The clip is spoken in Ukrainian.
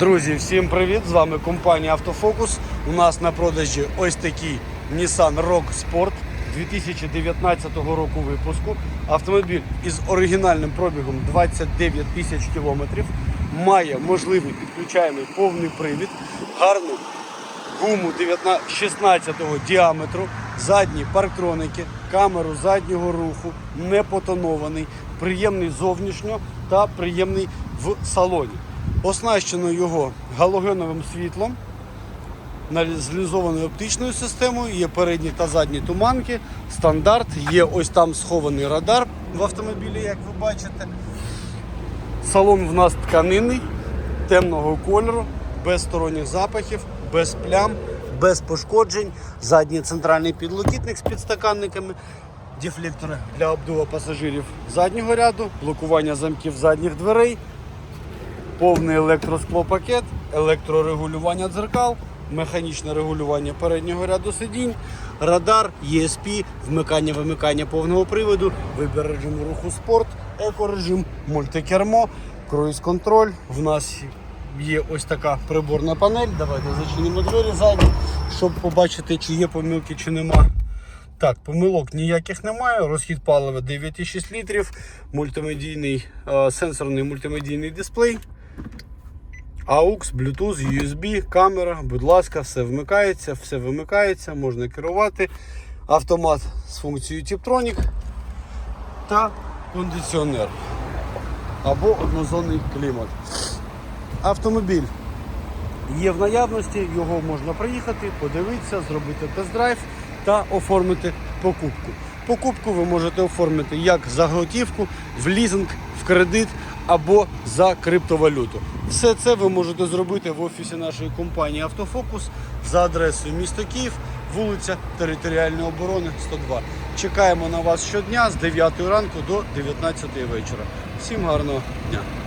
Друзі, всім привіт! З вами компанія Автофокус. У нас на продажі ось такий Nissan Rogue Sport 2019 року випуску. Автомобіль із оригінальним пробігом 29 тисяч кілометрів. Має можливий підключаємий повний привід, гарну гуму 19 16 діаметру, задні парктроники, камеру заднього руху, не потонований, приємний зовнішньо та приємний в салоні. Оснащено його галогеновим світлом, налізованою оптичною системою, є передні та задні туманки, стандарт, є ось там схований радар в автомобілі, як ви бачите. Салон в нас тканинний, темного кольору, без сторонніх запахів, без плям, без пошкоджень. Задній центральний підлокітник з підстаканниками, дефлектори для обдува пасажирів заднього ряду, блокування замків задніх дверей, повний електросклопакет, електрорегулювання дзеркал, механічне регулювання переднього ряду сидінь, радар, ESP, вмикання вимикання повного приводу, вибір режиму руху спорт, екорежим, мультикермо, круїз-контроль. В нас є ось така приборна панель. Давайте зачинимо двері задні, щоб побачити, чи є помилки, чи нема. Так, помилок ніяких немає. Розхід палива 9,6 літрів, мультимедійний е, сенсорний мультимедійний дисплей. AUX, Bluetooth, USB, камера, будь ласка, все вмикається, все вимикається, можна керувати. Автомат з функцією Tiptronic та кондиціонер або однозонний клімат. Автомобіль є в наявності, його можна приїхати, подивитися, зробити тест-драйв та оформити покупку. Покупку ви можете оформити як за готівку, в лізинг, в кредит або за криптовалюту. Все це ви можете зробити в офісі нашої компанії Автофокус за адресою місто Київ, вулиця Територіальної оборони 102. Чекаємо на вас щодня з 9 ранку до 19 вечора. Всім гарного дня!